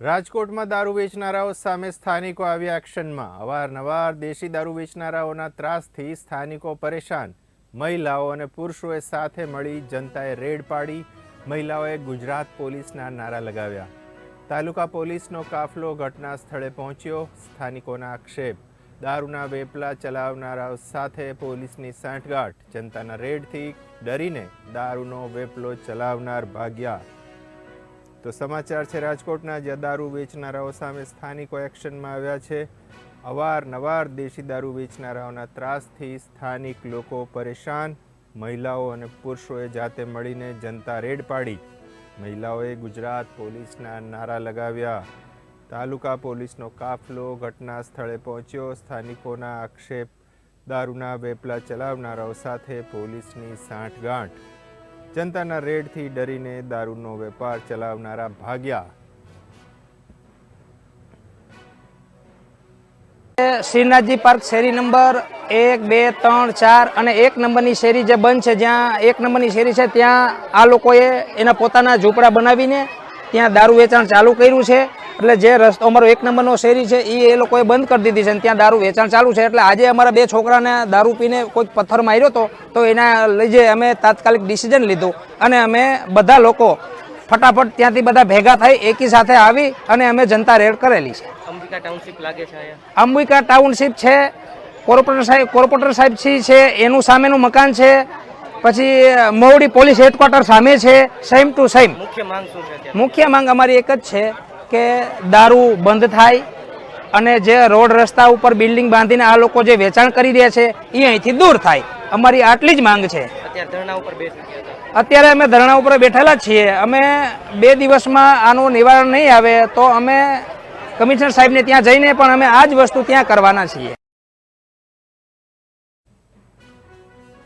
રાજકોટમાં દારૂ વેચનારાઓ સામે સ્થાનિકો આવ્યા એક્શનમાં. અવારનવાર દેશી દારૂ વેચનારાઓના ત્રાસથી સ્થાનિકો પરેશાન. મહિલાઓ અને પુરુષોએ સાથે મળી જનતાએ રેડ પાડી. મહિલાઓએ ગુજરાત પોલીસના નારા લગાવ્યા. તાલુકા પોલીસનો કાફલો ઘટના સ્થળે પહોંચ્યો. સ્થાનિકોના આક્ષેપ. દારૂના વેપલા ચલાવનારાઓ સાથે પોલીસની સાંઠગાંઠ. જનતાના રેડથી ડરીને દારૂનો વેપલો ચલાવનાર ભાગ્યા. તો સમાચાર છે રાજકોટના, જ્યાં દારૂ વેચનારાઓ સામે સ્થાનિકો એક્શનમાં આવ્યા છે. અવારનવાર દેશી દારૂ વેચનારાઓના ત્રાસથી સ્થાનિક લોકો પરેશાન. મહિલાઓ અને પુરુષોએ જાતે મળીને જનતા રેડ પાડી. મહિલાઓએ ગુજરાત પોલીસના નારા લગાવ્યા. તાલુકા પોલીસનો કાફલો ઘટના સ્થળે પહોંચ્યો. સ્થાનિકોના આક્ષેપ, દારૂના વેપલા ચલાવનારાઓ સાથે પોલીસની સાંઠગાંઠ. જનતાના રેડથી ડરીને દારૂનો વેપાર ચલાવનારા ભાગ્યા. શ્રીનાથજી પાર્ક શેરી નંબર એક, બે, ત્રણ, ચાર અને એક નંબરની શેરી જે બંધ છે, જ્યાં એક નંબરની શેરી છે, ત્યાં આ લોકોએ એના પોતાના ઝૂંપડા બનાવીને ત્યાં દારૂ વેચાણ ચાલુ કર્યું છે. એટલે જે રસ્તો અમારો એક નંબરનો શેરી છે એ એ લોકોએ બંધ કરી દીધી છે અને ત્યાં દારૂ વેચાણ ચાલુ છે. એટલે આજે અમારા બે છોકરાને દારૂ પીને કોઈક પથ્થર માર્યો હતો તો એના લીધે અમે તાત્કાલિક ડિસિઝન લીધું અને અમે બધા લોકો ફટાફટ ત્યાંથી બધા ભેગા થઈ એકી સાથે આવી અને અમે જનતા રેડ કરેલી છે. અંબિકા ટાઉનશીપ લાગે છે અંબિકા ટાઉનશીપ છે કોર્પોરેટર સાહેબ કોર્પોરેટર સાહેબ છે એનું સામેનું મકાન છે પછી મોવડી પોલીસ હેડક્વાર્ટર સામે છે સેમ ટુ સેમ મુખ્ય માંગ શું છે મુખ્ય માંગ અમારી એક જ છે કે દારૂ બંધ થાય અને જે રોડ રસ્તા ઉપર બિલ્ડિંગ બાંધીને આ લોકો જે વેચાણ કરી રહ્યા છે એ અહીંથી દૂર થાય. અમારી આટલી જ માંગ છે. અત્યારે અમે ધરણા ઉપર બેઠેલા જ છીએ. અમે બે દિવસમાં આનું નિવારણ નહીં આવે તો અમે કમિશનર સાહેબને ત્યાં જઈને પણ અમે આ જ વસ્તુ ત્યાં કરવાના છીએ.